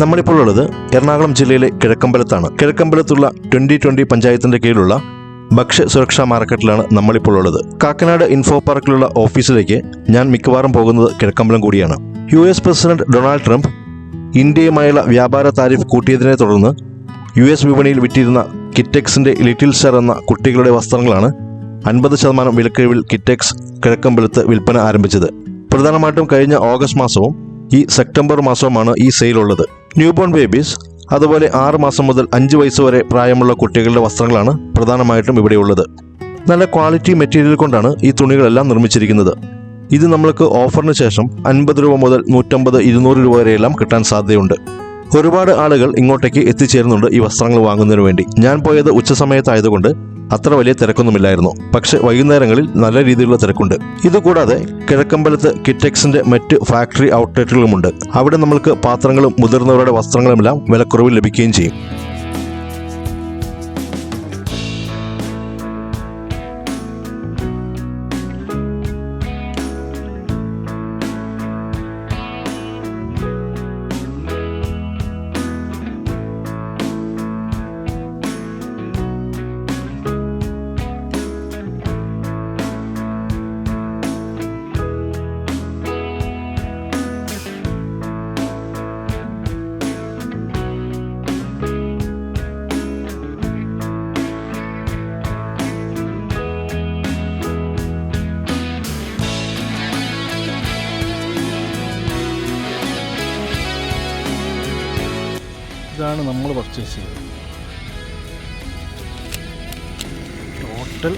നമ്മളിപ്പോൾ ഉള്ളത് എറണാകുളം ജില്ലയിലെ കിഴക്കമ്പലത്താണ്. കിഴക്കമ്പലത്തുള്ള ട്വന്റി ട്വന്റി പഞ്ചായത്തിന്റെ കീഴിലുള്ള ഭക്ഷ്യ സുരക്ഷാ മാർക്കറ്റിലാണ് നമ്മളിപ്പോൾ ഉള്ളത്. കാക്കനാട് ഇൻഫോ പാർക്കിലുള്ള ഓഫീസിലേക്ക് ഞാൻ മിക്കവാറും പോകുന്നത് കിഴക്കമ്പലം കൂടിയാണ്. U S president Donald Trump ഇന്ത്യയുമായുള്ള വ്യാപാര താരിഫ് കൂട്ടിയതിനെ തുടർന്ന് യു എസ് വിപണിയിൽ വിറ്റിരുന്ന കിറ്റെക്സിന്റെ ലിറ്റിൽ സർ എന്ന കുട്ടികളുടെ വസ്ത്രങ്ങളാണ് അൻപത് ശതമാനം വിലക്കിഴിവിൽ കിറ്റെക്സ് കിഴക്കമ്പലത്ത് വിൽപ്പന ആരംഭിച്ചത്. പ്രധാനമായിട്ടും കഴിഞ്ഞ ഓഗസ്റ്റ് മാസവും ഈ സെപ്റ്റംബർ മാസവുമാണ് ഈ സെയിൽ ഉള്ളത്. ന്യൂബോൺ ബേബീസ് അതുപോലെ ആറ് മാസം മുതൽ അഞ്ച് വയസ്സ് വരെ പ്രായമുള്ള കുട്ടികളുടെ വസ്ത്രങ്ങളാണ് പ്രധാനമായിട്ടും ഇവിടെയുള്ളത് നല്ല ക്വാളിറ്റി മെറ്റീരിയൽ കൊണ്ടാണ് ഈ തുണികളെല്ലാം നിർമ്മിച്ചിരിക്കുന്നത്. ഇത് നമ്മൾക്ക് ഓഫറിന് ശേഷം അൻപത് രൂപ മുതൽ നൂറ്റമ്പത് ഇരുന്നൂറ് രൂപ വരെയെല്ലാം കിട്ടാൻ സാധ്യതയുണ്ട്. ഒരുപാട് ആളുകൾ ഇങ്ങോട്ടേക്ക് എത്തിച്ചേരുന്നുണ്ട് ഈ വസ്ത്രങ്ങൾ വാങ്ങുന്നതിന് വേണ്ടി. ഞാൻ പോയത് ഉച്ച സമയത്തായതുകൊണ്ട് അത്ര വലിയ തിരക്കൊന്നുമില്ലായിരുന്നു. പക്ഷെ വൈകുന്നേരങ്ങളിൽ നല്ല രീതിയിലുള്ള തിരക്കുണ്ട്. ഇതുകൂടാതെ കിഴക്കമ്പലത്ത് കിറ്റക്സിന്റെ മറ്റ് ഫാക്ടറി ഔട്ട്ലെറ്റുകളുമുണ്ട്. അവിടെ നമ്മൾക്ക് പാത്രങ്ങളും മുതിർന്നവരുടെ വസ്ത്രങ്ങളുമെല്ലാം വിലക്കുറവിൽ ലഭിക്കുകയും ചെയ്യും. ഇതാണ് നമ്മൾ പർച്ചേസ് ചെയ്തത്. ടോട്ടൽ